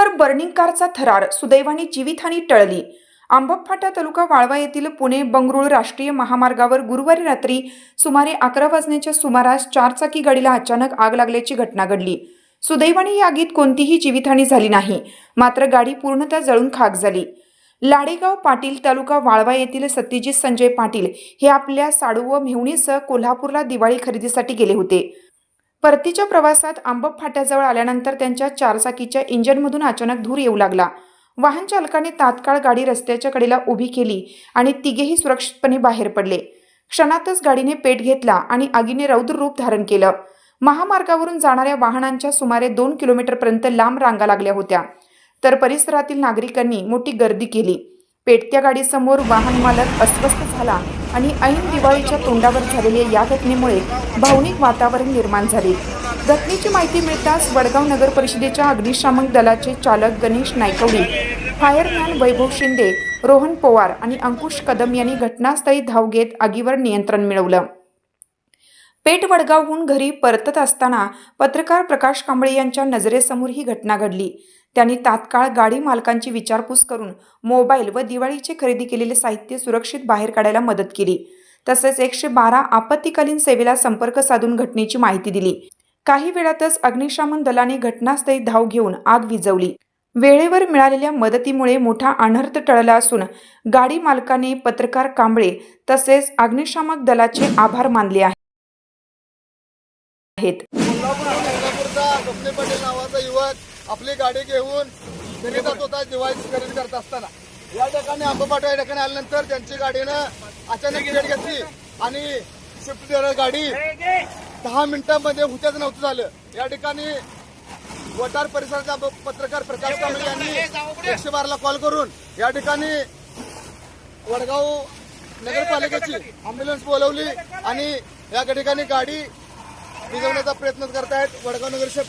रस्त्यावर बर्निंग कारचा थरार सुदैवाने जीवितहानी टळली. आंबप फाटा तालुका वाळवा येथील पुणे बंगळुरू राष्ट्रीय महामार्गावर गुरुवारी रात्री सुमारे अकरा वाजण्याच्या सुमारास चारचाकी गाडीला अचानक आग लागल्याची घटना घडली. सुदैवाने या आगीत कोणतीही जीवितहानी झाली नाही मात्र गाडी पूर्णतः जळून खाक झाली. लाडेगाव पाटील तालुका वाळवा येथील सत्यजित संजय पाटील हे आपल्या साडू व मेहुणीसह कोल्हापूरला दिवाळी खरेदीसाठी गेले होते. परतीच्या प्रवासात आंबप फाट्याजवळ आल्यानंतर त्यांच्या चारचाकीच्या इंजिनमधून अचानक धूर येऊ लागला. वाहन चालकाने तात्काळ गाडी रस्त्याच्या कडेला उभी केली आणि तिघेही सुरक्षितपणे बाहेर पडले. क्षणातच गाडीने पेट घेतला आणि आगीने रौद्र रूप धारण केलं. महामार्गावरून जाणाऱ्या वाहनांच्या सुमारे दोन किलोमीटरपर्यंत लांब रांगा लागल्या होत्या. तर परिसरातील नागरिकांनी मोठी गर्दी केली. पेटत्या गाडीसमोर वाहन मालक अस्वस्थ झाला. आणि ऐन दिवाळीच्या तोंडावर झालेल्या या घटनेमुळे भावनिक वातावरण निर्माण झाले. घटनेची माहिती मिळताच वडगाव नगर परिषदेच्या अग्निशामक दलाचे चालक गणेश नायकवडी फायरमॅन वैभव शिंदे रोहन पवार आणि अंकुश कदम यांनी घटनास्थळी धाव घेत आगीवर नियंत्रण मिळवलं. पेठ वडगावहून घरी परतत असताना पत्रकार प्रकाश कांबळे यांच्या नजरेसमोर ही घटना घडली. त्यांनी तात्काळ गाडी मालकांची विचारपूस करून मोबाईल व दिवाळीचे खरेदी केलेले साहित्य सुरक्षित बाहेर काढायला मदत केली. तसेच एकशे बारा आपत्तीकालीन सेवेला संपर्क साधून घटनेची माहिती दिली. काही वेळातच अग्निशमन दलाने घटनास्थळी धाव घेऊन आग विझवली. वेळेवर मिळालेल्या मदतीमुळे मोठा अनर्थ टळला असून गाडी मालकाने पत्रकार कांबळे तसेच अग्निशामक दलाचे आभार मानले आहेत. कोल्हापूर आणि पटेल नावाचा युवक आपली गाडी घेऊन घरी जात होता दिवाळी खरेदी करत असताना. या ठिकाणी आंबापाटो या ठिकाणी आल्यानंतर त्यांची गाडीनं अचानक गेट घेतली आणि स्विफ्ट गाडी दहा मिनिटांमध्ये हुत्याच नव्हतं झालं. या ठिकाणी वटार परिसराचा ब- पत्रकार प्रकाश कांबळे यांनी एकशे बाराला कॉल करून या ठिकाणी वडगाव नगरपालिकेची अँब्युलन्स बोलवली आणि या ठिकाणी गाडी भिजवण्याचा प्रयत्न करतायत. वडगाव नगरचे